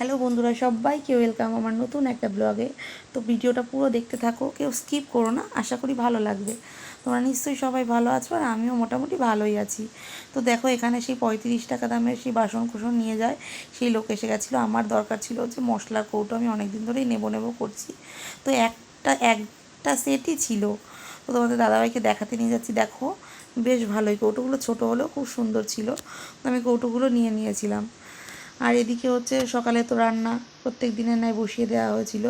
Hello বন্ধুরা, সবাইকে welcome আমার নতুন একটা ব্লগে তো ভিডিওটা পুরো দেখতে থাকো, কেউ স্কিপ করো না, আশা করি ভালো লাগবে। তোমরা নিশ্চয়ই সবাই ভালো আছো আর আমিও মোটামুটি ভালোই আছি। তো দেখো, এখানে সেই পঁয়ত্রিশ টাকা দামের সেই বাসন কুসন নিয়ে যায়। সেই লোক এসে গেছিল, আমার দরকার ছিল যে মশলার কৌটো, আমি অনেক দিন ধরেই নেব নেব করছি। তো একটা একটা সেটই ছিল। তো তোমাদের দাদাভাইকে দেখাতে নিয়ে যাচ্ছি, দেখো। বেশ ভালোই, কৌটোগুলো ছোটো হলেও খুব সুন্দর ছিল। তো আমি কৌটোগুলো নিয়ে নিয়েছিলাম। আর এদিকে হচ্ছে সকালে তো রান্না প্রত্যেক দিনের ন্যায় বসিয়ে দেওয়া হয়েছিল।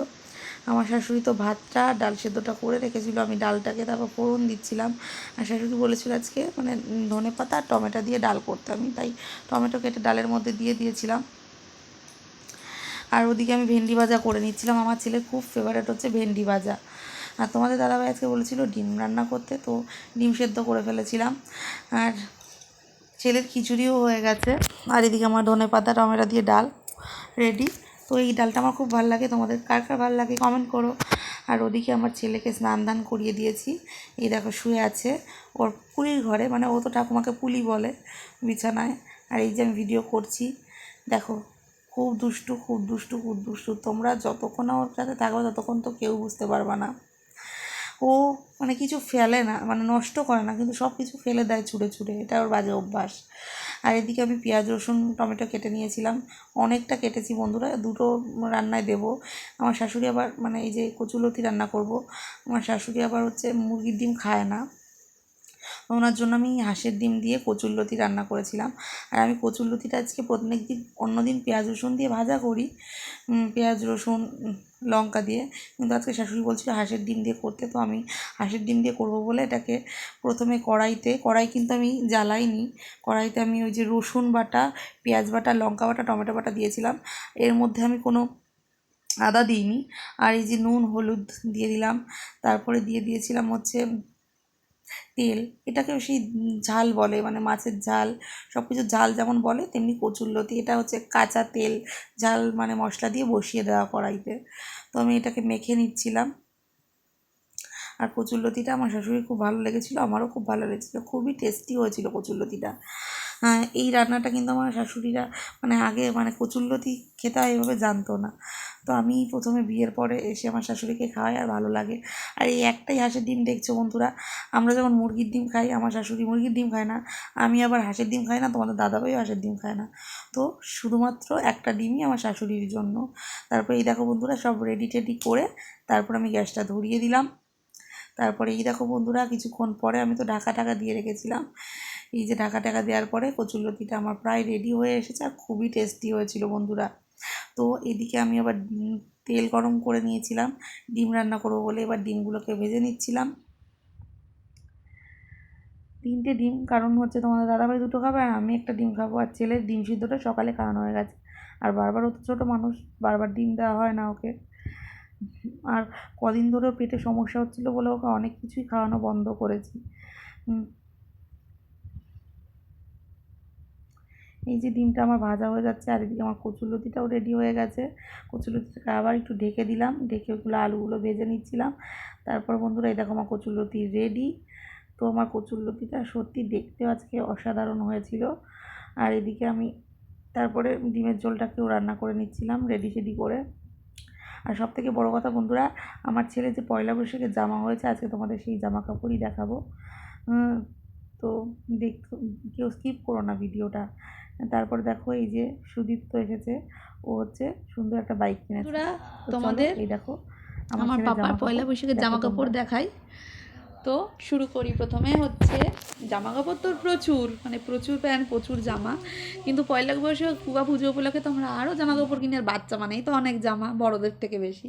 আমার শাশুড়ি তো ভাতটা, ডাল সেদ্ধটা করে রেখেছিল। আমি ডালটাকে তারপর ফোড়ন দিচ্ছিলাম। আর শাশুড়ি বলেছিল আজকে মানে ধনে পাতা আর টমেটো দিয়ে ডাল করতে। আমি তাই টমেটো কেটে ডালের মধ্যে দিয়ে দিয়েছিলাম। আর ওদিকে আমি ভেন্ডি ভাজা করে নিচ্ছিলাম। আমার ছেলে খুব ফেভারেট হচ্ছে ভেন্ডি ভাজা। আর তোমাদের দাদাভাই আজকে বলেছিল ডিম রান্না করতে, তো ডিম সেদ্ধ করে ফেলেছিলাম। আর ছেলের খিচুড়িও হয়ে গেছে। আর এদিকে আমার ধনে পাতা, টমেটো দিয়ে ডাল রেডি তো এই ডালটা আমার খুব ভালো লাগে। তোমাদের কার কার ভালো লাগে কমেন্ট করো। আর ওদিকে আমার ছেলেকে স্নান দান করিয়ে দিয়েছি। এই দেখো শুয়ে আছে। ওর পুলির ঘরে মানে ও তো ঠাকুমাকে পুলি বলে বিছানায়। আর এই যে আমি ভিডিও করছি, দেখো খুব দুষ্টু খুব দুষ্টু খুব দুষ্টু। তোমরা যতক্ষণ ওর সাথে থাকবে, ততক্ষণ তো কেউ বুঝতে পারবে না। ও মানে কিছু ফেলে না মানে নষ্ট করে না, কিন্তু সব কিছু ফেলে দেয় ছুঁড়ে ছুঁড়ে, এটা ওর বাজে অভ্যাস। আর এদিকে আমি পেঁয়াজ, রসুন, টমেটো কেটে নিয়েছিলাম। অনেকটা কেটেছি বন্ধুরা, দুটো রান্নায় দেবো। আমার শাশুড়ি আবার মানে এই যে কচুলতি রান্না করব, আমার শাশুড়ি আবার হচ্ছে মুরগির ডিম খায় না। ওনার জন্য আমি হাঁসের ডিম দিয়ে কচুরলতি রান্না করেছিলাম। আর আমি কচুরলতিটা আজকে প্রত্যেক দিন অন্য দিন পেঁয়াজ, রসুন দিয়ে ভাজা করি। পেঁয়াজ, রসুন লঙ্কা দিয়ে। কিন্তু আজকে শাশুড়ি বলছিল হাঁসের ডিম দিয়ে করতে, তো আমি হাঁসের ডিম দিয়ে করব বলে এটাকে প্রথমে কড়াইতে, কড়াই কিন্তু আমি জ্বালাইনি। কড়াইতে আমি ওই যে রসুন বাটা, পেঁয়াজ বাটা, লঙ্কা বাটা, টমেটো বাটা দিয়েছিলাম। এর মধ্যে আমি কোনো আদা দিইনি। আর এই যে নুন, হলুদ দিয়ে দিলাম। তারপরে দিয়ে দিয়েছিলাম হচ্ছে তেল, এটাকেও সেই ঝাল বলে মানে মাছের ঝাল সব কিছু ঝাল যেমন বলে, তেমনি কচুরলতি এটা হচ্ছে কাঁচা তেল, ঝাল মানে মশলা দিয়ে বসিয়ে দেওয়া কড়াইতে। তো আমি এটাকে মেখে নিচ্ছিলাম। আর কচুরলতিটা আমার শাশুড়ি খুব ভালো লেগেছিলো, আমারও খুব ভালো লেগেছিলো, খুবই টেস্টি হয়েছিল কচুরলতিটা এই রান্নাটা কিন্তু আমার শাশুড়িরা মানে আগে মানে কচুরলতি খেতা হয় এভাবে জানতো না। তো আমি প্রথমে বিয়ের পরে এসে আমার শাশুড়িকে খাওয়াই আর ভালো লাগে। আর এই একটাই হাঁসের ডিম দেখছ বন্ধুরা, আমরা যখন মুরগির ডিম খাই, আমার শাশুড়ি মুরগির ডিম খায় না, আমি আবার হাঁসের ডিম খাই না, তোমাদের দাদাভাইও হাঁসের ডিম খায় না। তো শুধুমাত্র একটা ডিমই আমার শাশুড়ির জন্য। তারপরে এই দেখো বন্ধুরা, সব রেডি টেডি করে তারপর আমি গ্যাসটা ধরিয়ে দিলাম। তারপরে, এই দেখো বন্ধুরা, কিছুক্ষণ পরে আমি তো ঢাকা টাকা দিয়ে রেখেছিলাম। এই যে ঢাকা টাকা দেওয়ার পরে কচুরলতিটা আমার প্রায় রেডি হয়ে এসেছে আর খুবই টেস্টি হয়েছিল বন্ধুরা। তো এদিকে আমি আবার তেল গরম করে নিয়েছিলাম, ডিম রান্না করব বলে এবার ডিমগুলোকে ভেজে নিচ্ছিলাম। তিনটে ডিম, কারণ হচ্ছে তোমাদের দাদাভাই দুটো খাবে আর আমি একটা ডিম খাব আর ছেলের ডিম সিদ্ধটা সকালে খাওয়ানো হয়ে গেছে। আর বারবার ও তো ছোটো মানুষ, বারবার ডিম দেওয়া হয় না ওকে। আর কদিন ধরেও পেটে সমস্যা হচ্ছিল বলে ওকে অনেক কিছুই খাওয়ানো বন্ধ করেছি। এই যে ডিমটা আমার ভাজা হয়ে যাচ্ছে, আর এদিকে আমার কচুরলতিটাও রেডি হয়ে গেছে। কচুরলতিটাকে আবার একটু ঢেকে দিলাম, ঢেকে ওগুলো আলুগুলো ভেজে নিচ্ছিলাম। তারপর বন্ধুরা, এই দেখো আমার কচুরলতি রেডি তো আমার কচুরলতিটা সত্যি দেখতেও আজকে অসাধারণ হয়েছিল। আর এদিকে আমি তারপরে ডিমের ঝোলটাকেও রান্না করে নিচ্ছিলাম রেডি সেডি করে। আর সব থেকে বড়ো কথা বন্ধুরা আমার ছেলে যে পয়লা বৈশাখে জামা হয়েছে আজকে তোমাদের সেই জামা কাপড়ই দেখাবো তো দেখ কেউ স্কিপ করো না ভিডিওটা। তারপর দেখো এই যে সুদীপ্ত এসেছে ও হচ্ছে সুন্দর একটা বাইক কিনেছে। তোমাদের এই দেখো আমার পাপার পয়লা বৈশাখের জামা কাপড় দেখাই। তো শুরু করি প্রথমে হচ্ছে জামা কাপড় তো প্রচুর মানে প্রচুর প্যান্ট, প্রচুর জামা। কিন্তু পয়লা বৈশাখ কুয়া পুজো উপলক্ষে তো আমরা আরও জামা কাপড় কিনে আর বাচ্চা মানেই তো অনেক জামা, বড়দের থেকে বেশি।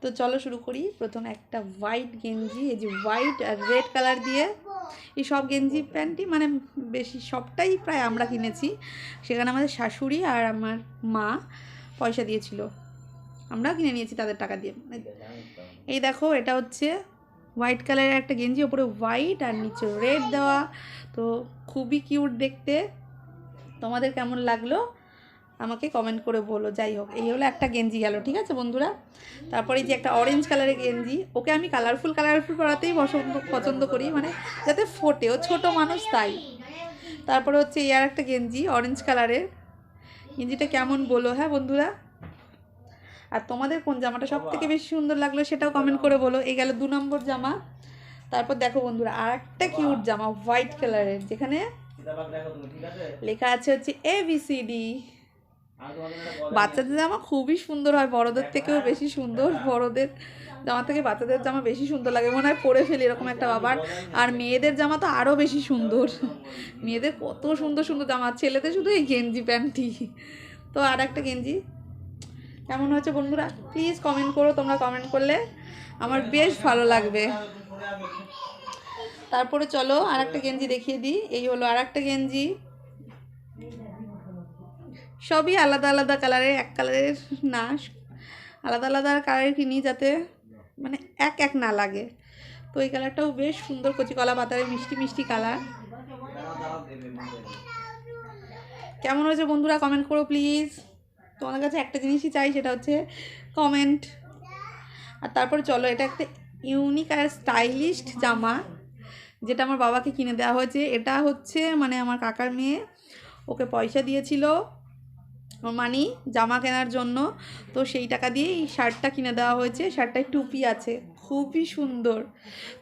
তো চলো শুরু করি। প্রথমে একটা হোয়াইট গেঞ্জি, এই যে হোয়াইট আর রেড কালার দিয়ে এই সব গেঞ্জি প্যান্টই মানে বেশি সবটাই প্রায় আমরা কিনেছি। সেখানে আমাদের শাশুড়ি আর আমার মা পয়সা দিয়েছিল। আমরাও কিনে নিয়েছি তাদের টাকা দিয়ে। এই দেখো, এটা হচ্ছে হোয়াইট কালারের একটা গেঞ্জি, ওপরে হোয়াইট আর নিচে রেড দেওয়া। তো খুবই কিউট দেখতে। তোমাদের কেমন লাগল? আমাকে কমেন্ট করে বলো। যাই হোক, এই হলো একটা গেঞ্জি গেল, ঠিক আছে বন্ধুরা? তারপরে যে একটা অরেঞ্জ কালারের গেঞ্জি, ওকে আমি কালারফুল কালারফুল পরাতেই পছন্দ পছন্দ করি মানে যাতে ফোটে। ও ছোটো মানুষ, তাই। তারপরে হচ্ছে এই আর একটা গেঞ্জি অরেঞ্জ কালারের। গেঞ্জিটা কেমন বলো হ্যাঁ বন্ধুরা? আর তোমাদের কোন জামাটা সব থেকে বেশি সুন্দর লাগল সেটাও কমেন্ট করে বলো। এই গেল দু নম্বর জামা। তারপর দেখো বন্ধুরা আর একটা কিউট জামা হোয়াইট কালারের যেখানে লেখা আছে হচ্ছে এ বি সি ডি বাচ্চাদের জামা খুবই সুন্দর হয় বড়দের থেকেও বেশি সুন্দর বড়দের জামা থেকে বাচ্চাদের জামা বেশি সুন্দর লাগে। মনে হয় পরে ফেলি এরকম একটা বাবার। আর মেয়েদের জামা তো আরও বেশি সুন্দর। মেয়েদের কত সুন্দর সুন্দর জামা। ছেলেদের শুধু এই গেঞ্জি প্যান্টটি তো আর একটা গেঞ্জি। কেমন হয়েছে বন্ধুরা? প্লিজ কমেন্ট করো, তোমরা কমেন্ট করলে আমার বেশ ভালো লাগবে। তারপরে চলো আর একটা গেঞ্জি দেখিয়ে দিই। এই হলো আর একটা গেঞ্জি। সবই আলাদা আলাদা কালারের এক কালারের না, আলাদা আলাদা কালারের কিনি যাতে মানে এক এক না লাগে। তো এই কালারটাও বেশ সুন্দর কচি কলা পাতারে মিষ্টি মিষ্টি কালার কেমন হয়েছে বন্ধুরা? কমেন্ট করো প্লিজ তোমাদের কাছে একটা জিনিসই চাই, সেটা হচ্ছে কমেন্ট আর তারপরে চলো, এটা একটা ইউনিক আর স্টাইলিশড জামা, যেটা আমার বাবাকে কিনে দেওয়া হয়েছে। এটা হচ্ছে মানে আমার কাকার মেয়ে, ওকে পয়সা দিয়েছিল ওর মানি জামা কেনার জন্য। তো সেই টাকা দিয়েই শার্টটা কিনে দেওয়া হয়েছে। শার্টটায় টুপি আছে। খুবই সুন্দর।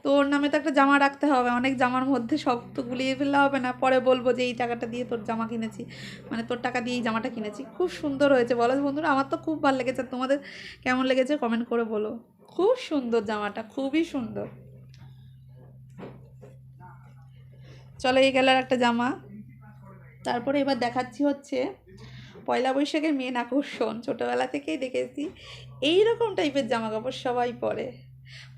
তো ওর নামে তো একটা জামা রাখতে হবে। অনেক জামার মধ্যে সব তো গুলিয়ে ফেললে হবে না। পরে বলব যে, এই টাকাটা দিয়ে তোর জামা কিনেছি। মানে তোর টাকা দিয়ে এই জামাটা কিনেছি। খুব সুন্দর হয়েছে। বলো বন্ধুরা, আমার তো খুব ভালো লেগেছে। তোমাদের কেমন লেগেছে কমেন্ট করে বলো। খুব সুন্দর জামাটা, খুবই সুন্দর। চলো, এই গেল আর একটা জামা। তারপরে এবার দেখাচ্ছি হচ্ছে পয়লা বৈশাখের মেন আকর্ষণ। ছোটোবেলা থেকেই দেখেছি। এই রকম টাইপের জামা কাপড় সবাই পরে।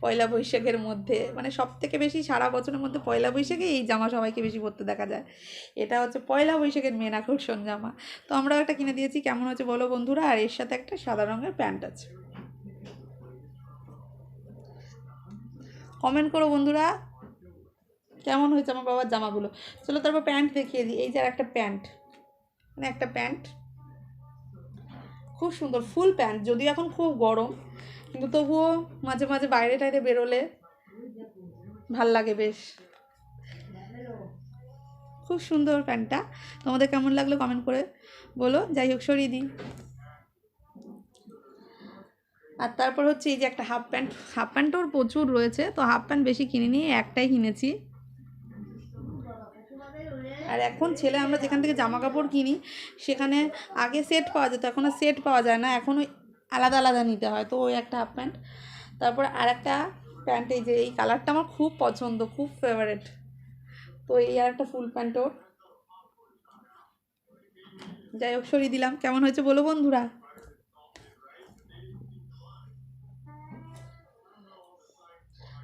পয়লা বৈশাখের মধ্যে মানে সব থেকে বেশি সারা বছরের মধ্যে পয়লা বৈশাখে এই জামা সবাইকে বেশি পরতে দেখা যায়। এটা হচ্ছে পয়লা বৈশাখের মেন আকর্ষণ জামা। তো আমরাও একটা কিনে দিয়েছি, কেমন হচ্ছে বলো বন্ধুরা? আর এর সাথে একটা সাদা রঙের প্যান্ট আছে। কমেন্ট করো বন্ধুরা, কেমন হয়েছে আমার বাবার জামাগুলো? চলো তারপর প্যান্ট দেখিয়ে দিই। এই যে একটা প্যান্ট মানে একটা প্যান্ট। খুব সুন্দর, ফুল প্যান্ট, যদিও এখন খুব গরম। কিন্তু তবুও মাঝে মাঝে বাইরে টাইরে বেরোলে ভালো লাগে বেশ। খুব সুন্দর প্যান্টটা। তোমাদের কেমন লাগল কমেন্ট করে বলো। যাই হোক, সরিয়ে দিই। আর তারপর হচ্ছে এই যে একটা হাফ প্যান্ট হাফ প্যান্টও ওর প্রচুর রয়েছে, তো হাফ প্যান্ট বেশি কিনিনি, একটাই কিনেছি। আর এখন ছেলে, আমরা যেখান থেকে জামা কাপড় কিনি, সেখানে আগে সেট পাওয়া যেত, এখন আর সেট পাওয়া যায় না। এখন ওই আলাদা আলাদা নিতে হয়। তো ওই একটা হাফ প্যান্ট। তারপর আর একটা প্যান্ট, এই যে এই কালারটা আমার খুব পছন্দ, খুব ফেভারেট তো এই আর একটা ফুল প্যান্ট ওর। যাই হোক, সরিয়ে দিলাম। কেমন হয়েছে বলো বন্ধুরা?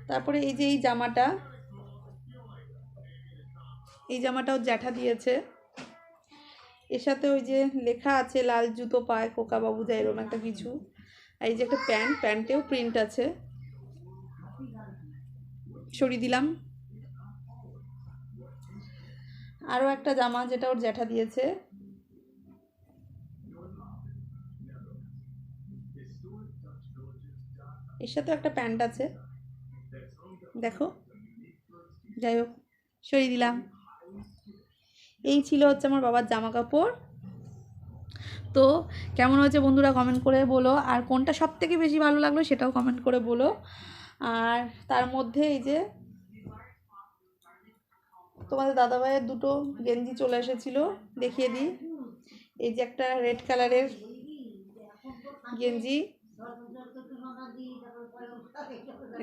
তারপরে এই যে এই জামাটা, এই জামাটাও জ্যাঠা দিয়েছে। এর সাথে ওই যে লেখা আছে, লাল জুতো পায় কোকা বাবু যায় এরকম একটা কিছু। এই যে একটা প্যান্ট, প্যান্টেও প্রিন্ট আছে। সরিয়ে দিলাম। আরও একটা জামা যেটা ওর জ্যাঠা দিয়েছে। এর সাথেও একটা প্যান্ট আছে। দেখো। যাই হোক, সরিয়ে দিলাম। এই ছিল হচ্ছে আমার বাবার জামা কাপড় তো কেমন হয়েছে বন্ধুরা কমেন্ট করে বলো। আর কোনটা সব থেকে বেশি ভালো লাগল সেটাও কমেন্ট করে বলো। আর তার মধ্যে এই যে তোমাদের দাদাভাইয়ের দুটো গেঞ্জি চলে এসেছিল, দেখিয়ে দিই। এই যে একটা রেড কালারের গেঞ্জি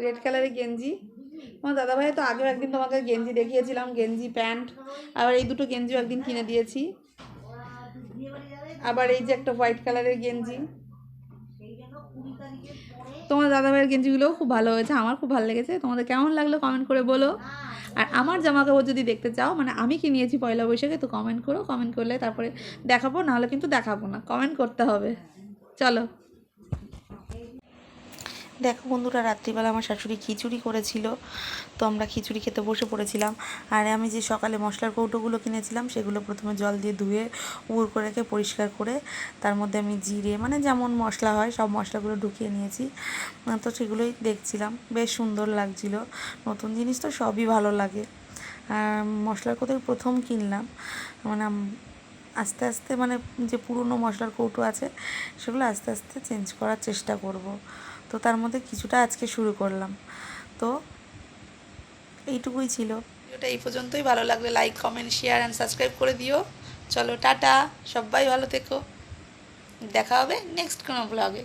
রেড কালারের গেঞ্জি। তোমার দাদাভাই তো আগেও একদিন তোমাকে গেঞ্জি দেখিয়েছিলাম, গেঞ্জি প্যান্ট। আবার এই দুটো গেঞ্জিও একদিন কিনে দিয়েছি। আবার এই যে একটা হোয়াইট কালারের গেঞ্জি। তোমার দাদাভাইয়ের গেঞ্জিগুলোও খুব ভালো হয়েছে, আমার খুব ভালো লেগেছে। তোমাদের কেমন লাগল কমেন্ট করে বলো। আর আমার জামা কাপড় যদি দেখতে চাও মানে আমি কি নিয়েছি পয়লা বৈশাখে, তো কমেন্ট করো কমেন্ট করলে তারপরে দেখাবো, নাহলে কিন্তু দেখাবো না কমেন্ট করতে হবে। চলো। দেখো বন্ধুরা, রাত্রিবেলা আমার শাশুড়ি খিচুড়ি করেছিল, তো আমরা খিচুড়ি খেতে বসে পড়েছিলাম। আর আমি যে সকালে মশলার কৌটোগুলো কিনেছিলাম, সেগুলো প্রথমে জল দিয়ে ধুয়ে উড় করে রেখে পরিষ্কার করে, তার মধ্যে আমি জিরে মানে যেমন মশলা হয়, সব মশলাগুলো ঢুকিয়ে নিয়েছি। তো সেগুলোই দেখছিলাম, বেশ সুন্দর লাগছিল। নতুন জিনিস তো সবই ভালো লাগে। আর মশলার কোথায় প্রথম কিনলাম মানে আস্তে আস্তে মানে যে পুরনো মশলার কৌটো আছে, সেগুলো আস্তে আস্তে চেঞ্জ করার চেষ্টা করব। তো তার মধ্যে কিছুটা আজকে শুরু করলাম। তো এইটুকুই ছিল। ভিডিওটা এই পর্যন্তই। ভালো লাগলে like comment share and subscribe করে দিও। চলো, টাটা। সবাই ভালো থেকো। দেখা হবে নেক্সট কোনো ব্লগে